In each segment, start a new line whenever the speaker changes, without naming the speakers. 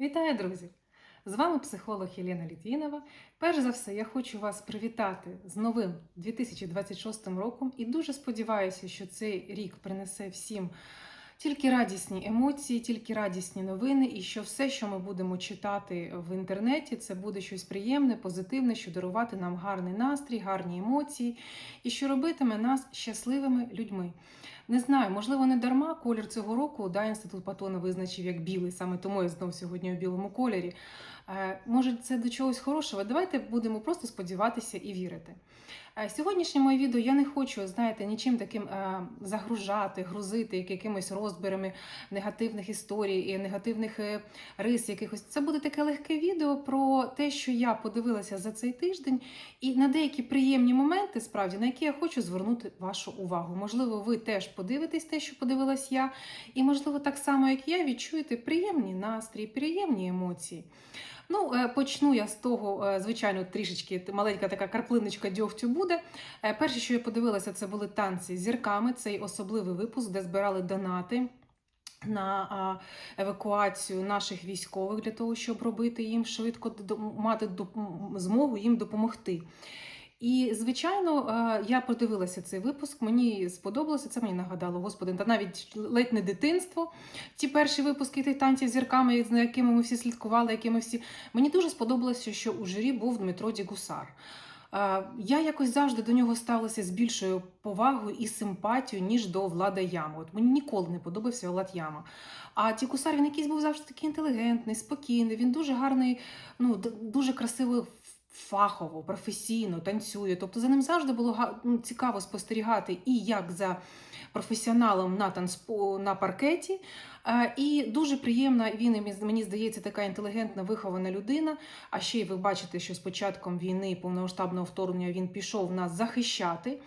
Вітаю, друзі! З вами психолог Єлена Літвінова. Перш за все, я хочу вас привітати з новим 2026 роком і дуже сподіваюся, що цей рік принесе всім тільки радісні емоції, тільки радісні новини, і що все, що ми будемо читати в інтернеті, це буде щось приємне, позитивне, що дарувати нам гарний настрій, гарні емоції, і що робитиме нас щасливими людьми. Не знаю, можливо, не дарма колір цього року да, інститут Патона визначив як білий, саме тому я знов сьогодні у білому кольорі. Е, Може, це до чогось хорошого. Давайте будемо просто сподіватися і вірити. Е, Сьогоднішнє моє відео я не хочу, знаєте, нічим таким е, загружати, грузити якимись розбірами негативних історій і негативних е, рис якихось. Це буде таке легке відео про те, що я подивилася за цей тиждень, і на деякі приємні моменти, справді, на які я хочу звернути вашу увагу. Можливо, ви теж подивитесь те, що подивилась я, і, можливо, так само, як я, відчуєте приємні настрій, приємні емоції. Ну, е, почну я з того, е, звичайно, трішечки маленька така карплиночка дьогтю буде. Е, Перше, що я подивилася, це були танці зірками. Цей особливий випуск, де збирали донати. На евакуацію наших військових для того, щоб робити їм швидко мати змогу їм допомогти. І, звичайно, е, я подивилася цей випуск. Мені сподобалося. Це мені нагадало, господи, та навіть ледь не дитинство. Ті перші випуски тих танців з зірками, за якими ми всі слідкували, які ми всі. Мені дуже сподобалося, що у журі був Дмитро Дігусар. Е, Я якось завжди до нього ставилася з більшою повагою і симпатією, ніж до Влада Яма. От мені ніколи не подобався Влад Яма. А Дігусар, він якийсь був завжди такий інтелігентний, спокійний. Він дуже гарний, ну дуже красиво фахово, професійно танцює. Тобто за ним завжди було ну, цікаво спостерігати і як за професіоналом на танцпо на паркеті. Е, І дуже приємна він мені здається така інтелігентна, вихована людина. А ще й ви бачите, що з початком війни повномасштабного вторгнення він пішов нас захищати.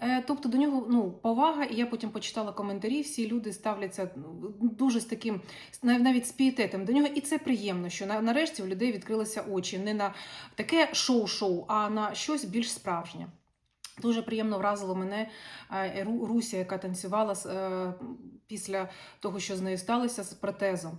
Е, Тобто до нього ну повага, і я потім почитала коментарі. Всі люди ставляться ну, дуже з таким навіть з пієтетом до нього, і це приємно, що на- нарешті у людей відкрилися очі не на таке шоу-шоу, а на щось більш справжнє. Дуже приємно вразило мене е, Руся, яка танцювала е, після того, що з нею сталося з протезом.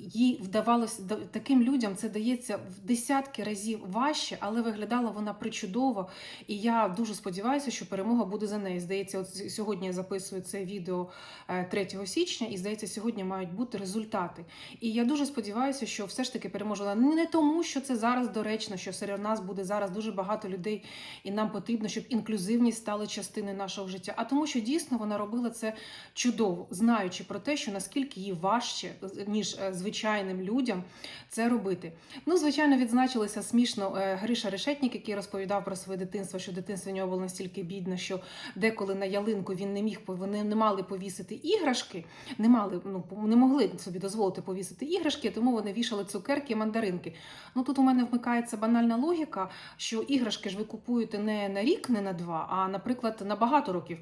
Їй вдавалося да- таким людям це дається в десятки разів важче, але виглядала вона причудово. І я дуже сподіваюся, що перемога буде за нею. Здається, от сьогодні я записую це відео е, 3 січня, і здається, сьогодні мають бути результати. І я дуже сподіваюся, що все ж таки переможе не тому, що це зараз доречно, що серед нас буде зараз дуже багато людей, і нам потрібно, щоб інклюзивність стала частиною нашого життя. А тому, що дійсно вона робила це чудово, знаючи про те, що наскільки їй важче, ніж е, звичайним людям це робити. Ну, звичайно, відзначилися смішно е, Гриша Решетнік, який розповідав про своє дитинство, що дитинство в нього було настільки бідне, що деколи на ялинку він не міг вони не мали повісити іграшки, не мали, ну не могли собі дозволити повісити іграшки, тому вони вішали цукерки і мандаринки. Ну тут у мене вмикається банальна логіка, що іграшки ж ви купуєте не на рік, не на два, а наприклад на багато років.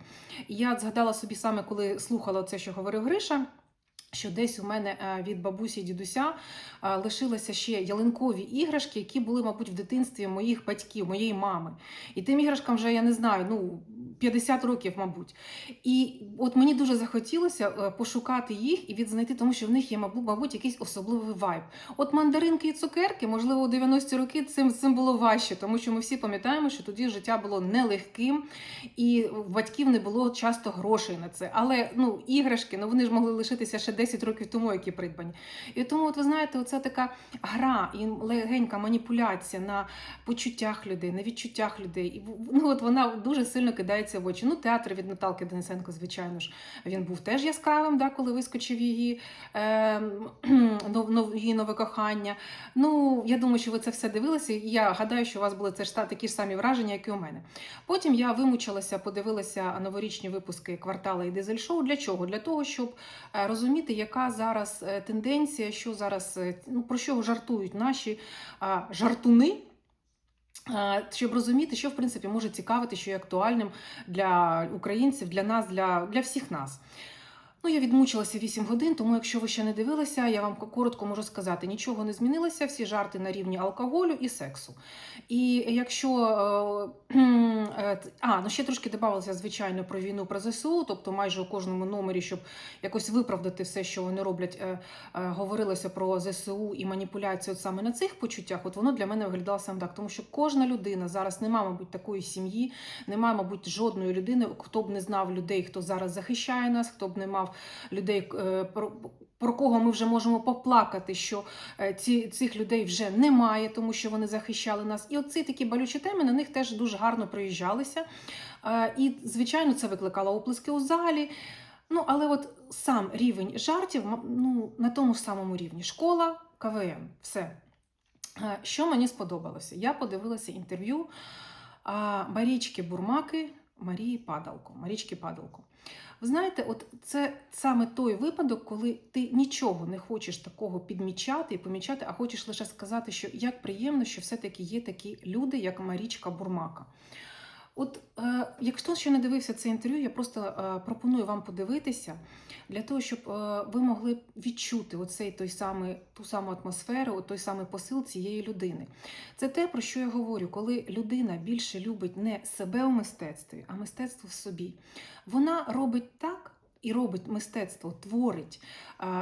Я згадала собі саме, коли слухала це, що говорив Гриша. Що десь у мене е, від бабусі і дідуся е, лишилися ще ялинкові іграшки, які були, мабуть, в дитинстві моїх батьків, моєї мами. І тим іграшкам вже я не знаю, ну 50 років, мабуть. І от мені дуже захотілося е, пошукати їх і відзнайти, тому що в них є, мабуть, якийсь особливий вайб. От мандаринки і цукерки, можливо, у 90-ті роки цим, цим було важче, тому що ми всі пам'ятаємо, що тоді життя було нелегким, і в батьків не було часто грошей на це. Але ну, іграшки, ну вони ж могли лишитися ще 10 років тому, які придбані. І тому, от ви знаєте, оце така гра і легенька маніпуляція на почуттях людей, на відчуттях людей. І ну, от вона дуже сильно кидається в очі. Ну, театр від Наталки Денисенко, звичайно ж, він був теж яскравим, да, коли вискочив її, е, її нове кохання. Ну, я думаю, що ви це все дивилися, і я гадаю, що у вас були це ж та- такі ж самі враження, як і у мене. Потім я вимучилася, подивилася новорічні випуски квартала і дизель-шоу. Для чого? Для того, щоб е, розуміти, яка зараз е, тенденція, що зараз е, ну, про що жартують наші а, жартуни. Щоб розуміти, що в принципі може цікавити, що є актуальним для українців, для нас, для, для всіх нас. Ну, я відмучилася 8 годин, тому якщо ви ще не дивилися, я вам коротко можу сказати: нічого не змінилося, всі жарти на рівні алкоголю і сексу. І якщо е, е, а, ну ще трошки додавалося, звичайно, про війну про ЗСУ, тобто майже у кожному номері, щоб якось виправдати все, що вони роблять, е, говорилося про ЗСУ і маніпуляцію от саме на цих почуттях. От воно для мене виглядало саме так, тому що кожна людина зараз немає, мабуть, такої сім'ї, немає, мабуть, жодної людини, хто б не знав людей, хто зараз захищає нас, хто б не мав людей, е, про, про кого ми вже можемо поплакати, що е, ці, цих людей вже немає, тому що вони захищали нас. І оці такі болючі теми на них теж дуже гарно проїжджалися. Е, І, звичайно, це викликало оплески у залі. Ну, але от сам рівень жартів ну, на тому самому рівні. Школа, КВН, все. Е, Що мені сподобалося? Я подивилася інтерв'ю Марічки Бурмаки, Марії Падалко. Марічки Падалко. Ви знаєте, от це саме той випадок, коли ти нічого не хочеш такого підмічати і помічати, а хочеш лише сказати, що як приємно, що все-таки є такі люди, як Марічка Бурмака. От е, якщо ще не дивився це інтерв'ю, я просто е, пропоную вам подивитися для того, щоб е, ви могли відчути оцей той самий, ту саму атмосферу, той самий посил цієї людини. Це те, про що я говорю, коли людина більше любить не себе у мистецтві, а мистецтво в собі. Вона робить так. І робить мистецтво, творить,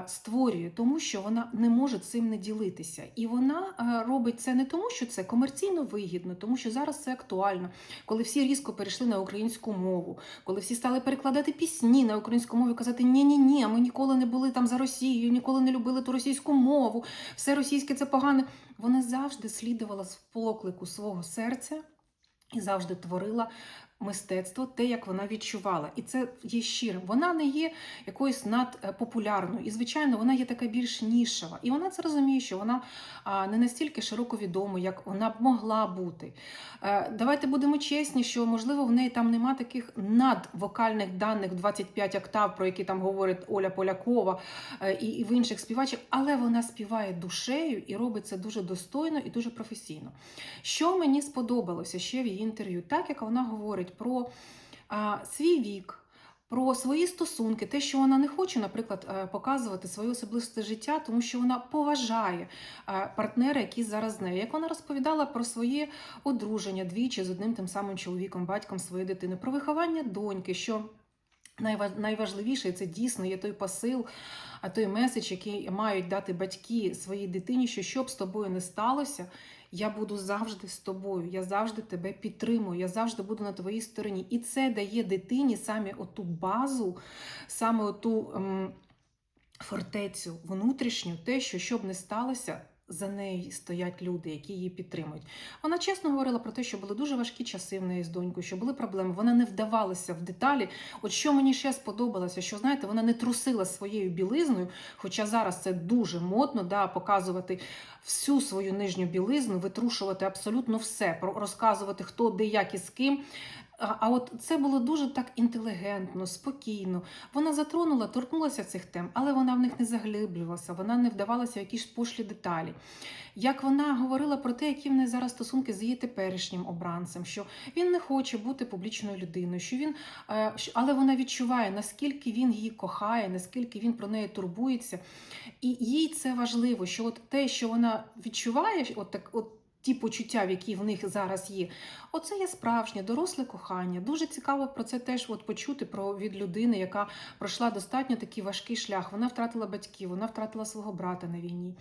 створює, тому що вона не може цим не ділитися. І вона робить це не тому, що це комерційно вигідно, тому що зараз це актуально, коли всі різко перейшли на українську мову, коли всі стали перекладати пісні на українську мову і казати ні ні ні ми ніколи не були там за Росією, ніколи не любили ту російську мову, все російське це погане. Вона завжди слідувала з поклику свого серця і завжди творила мистецтво, те, як вона відчувала. І це є щирим. Вона не є якоюсь надпопулярною. І, звичайно, вона є така більш нішева. І вона це розуміє, що вона не настільки широко відома, як вона б могла бути. Е, Давайте будемо чесні, що можливо в неї там нема таких надвокальних даних 25 октав, про які там говорить Оля Полякова е, і, в інших співачок, але вона співає душею і робить це дуже достойно і дуже професійно. Що мені сподобалося ще в її інтерв'ю, так як вона говорить про а, свій вік. Про свої стосунки, те, що вона не хоче, наприклад, е, показувати своє особисте життя, тому що вона поважає е, партнера, який зараз з нею. Як вона розповідала про своє одруження двічі з одним тим самим чоловіком, батьком своєї дитини, про виховання доньки, що найважливіше це дійсно є той посил, той меседж, який мають дати батьки своїй дитині, що б з тобою не сталося, я буду завжди з тобою, я завжди тебе підтримую, я завжди буду на твоїй стороні. І це дає дитині саме оту базу, саме оту ем, фортецю внутрішню, те, що що б не сталося. За нею стоять люди, які її підтримують. Вона чесно говорила про те, що були дуже важкі часи в неї з донькою, що були проблеми. Вона не вдавалася в деталі. От що мені ще сподобалося, що знаєте, вона не трусила своєю білизною, хоча зараз це дуже модно, да, показувати всю свою нижню білизну, витрушувати абсолютно все, розказувати хто, де, як і з ким. А от це було дуже так інтелігентно, спокійно. Вона затронула, торкнулася цих тем, але вона в них не заглиблювалася, вона не вдавалася в якісь пошлі деталі. Як вона говорила про те, які в неї зараз стосунки з її теперішнім обранцем, що він не хоче бути публічною людиною, що він, е, але вона відчуває, наскільки він її кохає, наскільки він про неї турбується. І їй це важливо, що от те, що вона відчуває, от так, от ті почуття, які в них зараз є, оце є справжнє доросле кохання. Дуже цікаво про це теж от почути про від людини, яка пройшла достатньо такий важкий шлях. Вона втратила батьків, вона втратила свого брата на війні.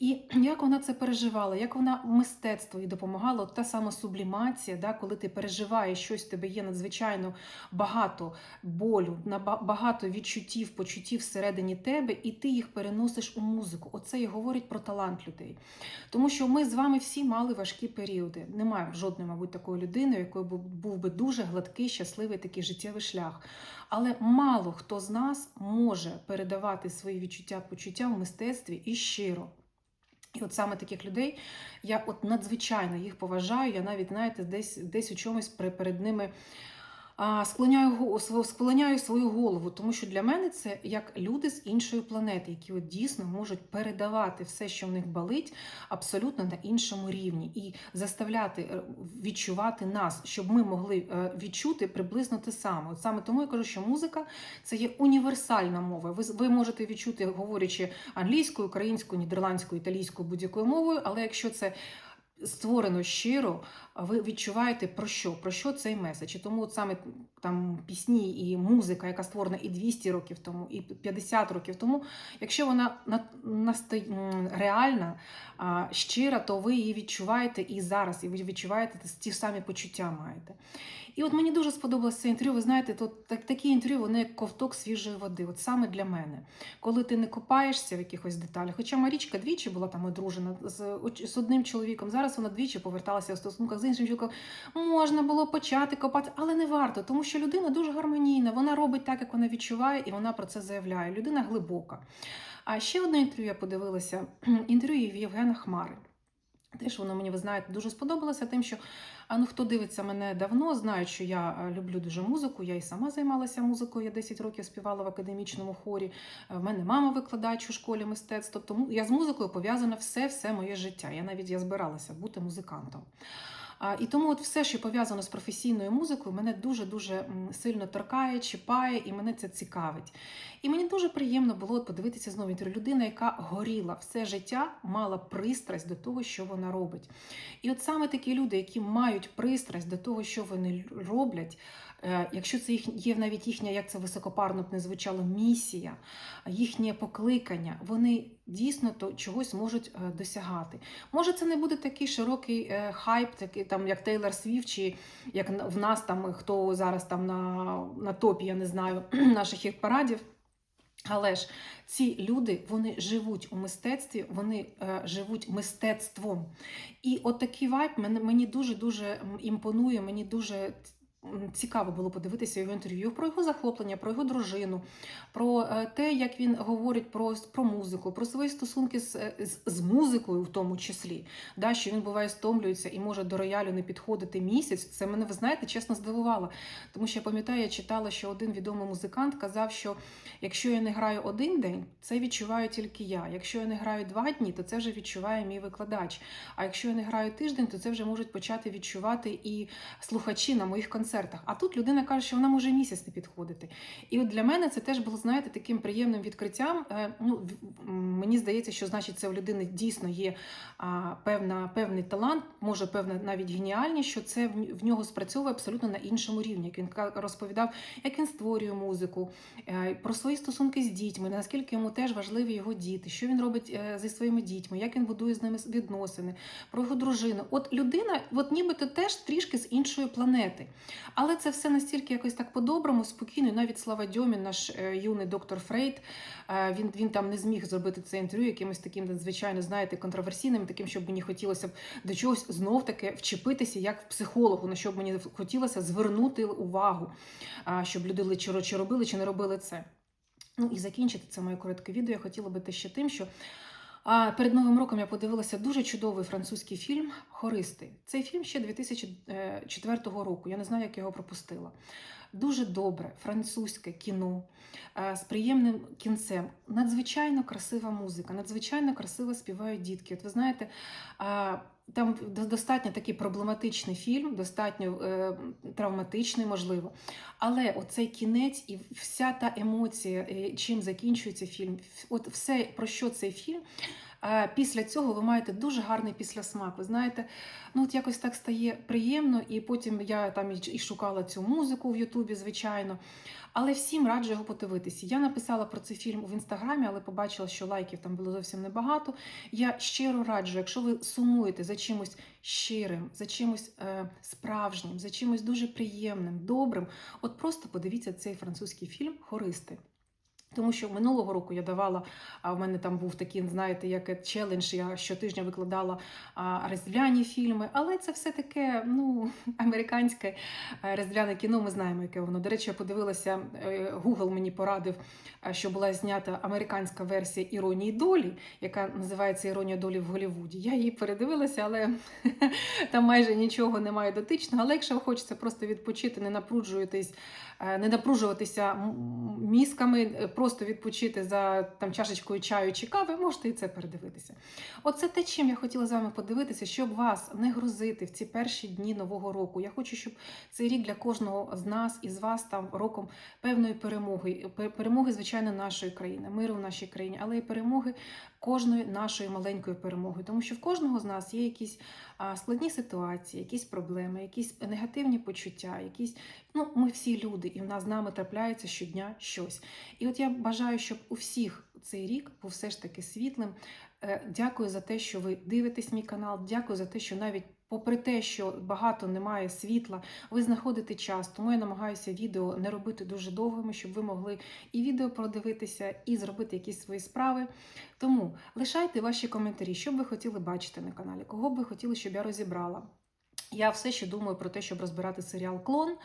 І як вона це переживала, як вона мистецтво їй допомагало, от та сама сублімація, да, коли ти переживаєш щось, в тебе є надзвичайно багато болю, багато відчуттів, почуттів всередині тебе, і ти їх переносиш у музику. Оце і говорить про талант людей. Тому що ми з вами всі мали важкі періоди. Немає жодної, мабуть, такої людини, у якої був, би дуже гладкий, щасливий такий життєвий шлях. Але мало хто з нас може передавати свої відчуття, почуття в мистецтві і щиро. І от саме таких людей я от надзвичайно їх поважаю. Я навіть, знаєте, десь, десь у чомусь перед ними склоняю, склоняю свою голову, тому що для мене це як люди з іншої планети, які от дійсно можуть передавати все, що в них болить, абсолютно на іншому рівні, і заставляти е, відчувати нас, щоб ми могли е, відчути приблизно те саме. От саме тому я кажу, що музика це є універсальна мова. Ви, ви можете відчути, говорячи англійською, українською, нідерландською, італійською, будь-якою мовою, але якщо це створено щиро, ви відчуваєте про що? Про що цей меседж? І тому от саме там пісні і музика, яка створена і 200 років тому, і 50 років тому, якщо вона реальна, щира, то ви її відчуваєте і зараз, і ви відчуваєте ті самі почуття маєте. І от мені дуже сподобалося це інтерв'ю. Ви знаєте, тут так, такі інтерв'ю, вони як ковток свіжої води. От саме для мене. Коли ти не копаєшся в якихось деталях. Хоча Марічка двічі була там одружена з, з одним чоловіком, зараз вона двічі поверталася в стосунках з іншим чоловіком. Можна було почати копати, але не варто, тому що людина дуже гармонійна. Вона робить так, як вона відчуває, і вона про це заявляє. Людина глибока. А ще одне інтерв'ю я подивилася: інтерв'ю Євгена Хмари. Теж воно мені, ви знаєте, дуже сподобалося тим, що ну хто дивиться мене давно, знає, що я люблю дуже музику. Я і сама займалася музикою. Я 10 років співала в академічному хорі. Е, В мене мама викладач у школі мистецтв. Тобто я з музикою пов'язана все, все моє життя. Я навіть я збиралася бути музикантом. І тому от все, що пов'язано з професійною музикою, мене дуже дуже сильно торкає, чіпає, і мене це цікавить. І мені дуже приємно було подивитися знову інтерв'ю. Людина, яка горіла все життя, мала пристрасть до того, що вона робить. І от саме такі люди, які мають пристрасть до того, що вони роблять, е, якщо це їх є навіть їхня, як це високопарно б не звучало, місія, їхнє покликання, вони дійсно то чогось можуть е, досягати. Може, це не буде такий широкий е, хайп, такий там як Тейлор Свіфт, чи як в нас там хто зараз там на, на топі, я не знаю, наших хіт-парадів. Але ж ці люди вони живуть у мистецтві, вони е, живуть мистецтвом. І от такий вайб мені дуже дуже імпонує. Мені дуже цікаво було подивитися його інтерв'ю про його захоплення, про його дружину, про е, те, як він говорить про, про музику, про свої стосунки з, е, з, з музикою, в тому числі. Да, що він буває стомлюється і може до роялю не підходити місяць. Це мене, ви знаєте, чесно здивувало. Тому що я пам'ятаю, я читала, що один відомий музикант казав, що якщо я не граю один день, це відчуваю тільки я. Якщо я не граю два дні, то це вже відчуває мій викладач. А якщо я не граю тиждень, то це вже можуть почати відчувати і слухачі на моїх концертах. А тут людина каже, що вона може місяць не підходити. І от для мене це теж було, знаєте, таким приємним відкриттям. Е, Ну, мені здається, що значить це у людини дійсно є певна, певний талант, може певна навіть геніальність, що це в нього спрацьовує абсолютно на іншому рівні. Як він розповідав, як він створює музику, е, про свої стосунки з дітьми, наскільки йому теж важливі його діти, що він робить е, зі своїми дітьми, як він будує з ними відносини, про його дружину. От людина, от нібито теж трішки з іншої планети. Але це все настільки якось так по-доброму, спокійно. І Навіть Слава Дьомін, наш е, юний доктор Фрейд, е, він, він там не зміг зробити це інтерв'ю якимось таким, надзвичайно, знаєте, контроверсійним, таким, щоб мені хотілося б до чогось знов таки вчепитися як психологу, на що б мені хотілося звернути увагу, щоб люди чи робили, чи не робили це. Ну і закінчити це моє коротке відео. Я хотіла би те ще тим, що а, перед Новим роком я подивилася дуже чудовий французький фільм Хористи. Цей фільм ще 2004 року. Я не знаю, як його пропустила. Дуже добре французьке кіно е, з приємним кінцем. Надзвичайно красива музика, надзвичайно красиво співають дітки. От ви знаєте, там достатньо такий проблематичний фільм, достатньо е, травматичний, можливо. Але оцей кінець і вся та емоція, е, чим закінчується фільм, от все про що цей фільм. Після цього ви маєте дуже гарний післясмак. Ви знаєте, ну от якось так стає приємно, і потім я там і шукала цю музику в Ютубі, звичайно. Але всім раджу його подивитися. Я написала про цей фільм в інстаграмі, але побачила, що лайків там було зовсім небагато. Я щиро раджу, якщо ви сумуєте за чимось щирим, за чимось е, справжнім, за чимось дуже приємним, добрим, от просто подивіться цей французький фільм Хористи. Тому що минулого року я давала, а в мене там був такий, знаєте, як челендж, я щотижня викладала різдвяні фільми, але це все таке ну, американське е, різдвяне кіно, ми знаємо, яке воно. До речі, я подивилася, е, Google мені порадив, е, що була знята американська версія іронії долі, яка називається Іронія долі в Голлівуді. Я її передивилася, але там майже нічого немає дотичного. Але якщо хочете просто відпочити, не напружуєтесь, е, не напружуватися мізками, е, просто відпочити за там чашечкою чаю чи кави, можете і це передивитися. Оце те, чим я хотіла з вами подивитися, щоб вас не грузити в ці перші дні нового року. Я хочу, щоб цей рік для кожного з нас і з вас там роком певної перемоги, перемоги, звичайно, нашої країни, миру в нашій країні, але і перемоги кожної нашої маленької перемоги, тому що в кожного з нас є якісь складні ситуації, якісь проблеми, якісь негативні почуття, якісь ну ми всі люди, і в нас з нами трапляється щодня щось. І от я бажаю, щоб у всіх цей рік був все ж таки світлим. Е, Дякую за те, що ви дивитесь мій канал. Дякую за те, що навіть попри те, що багато немає світла, ви знаходите час. Тому я намагаюся відео не робити дуже довгими, щоб ви могли і відео продивитися, і зробити якісь свої справи. Тому лишайте ваші коментарі, що б ви хотіли бачити на каналі, кого б ви хотіли, щоб я розібрала. Я все ще думаю про те, щоб розбирати серіал Клон.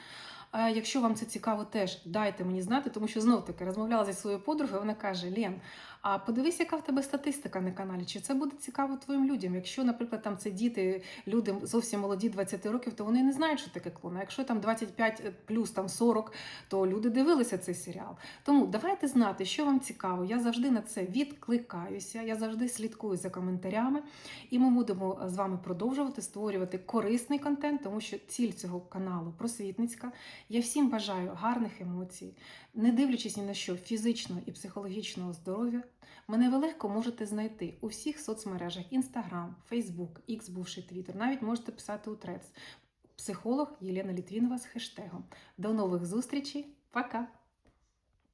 Якщо вам це цікаво, теж дайте мені знати, тому що знов таки розмовляла зі своєю подругою. Вона каже: Лен, а подивись, яка в тебе статистика на каналі. Чи це буде цікаво твоїм людям? Якщо, наприклад, там це діти, люди зовсім молоді 20 років, то вони не знають, що таке клон. А якщо там 25 плюс там 40, то люди дивилися цей серіал. Тому давайте знати, що вам цікаво. Я завжди на це відкликаюся, я завжди слідкую за коментарями, і ми будемо з вами продовжувати створювати корисний контент, тому що ціль цього каналу просвітницька. Я всім бажаю гарних емоцій, не дивлячись ні на що фізичного і психологічного здоров'я. Мене ви легко можете знайти у всіх соцмережах: Instagram, Facebook, X, бувший Twitter. Навіть можете писати у Трец. Психолог Єлена Літвінова з хештегом. До нових зустрічей. Пока!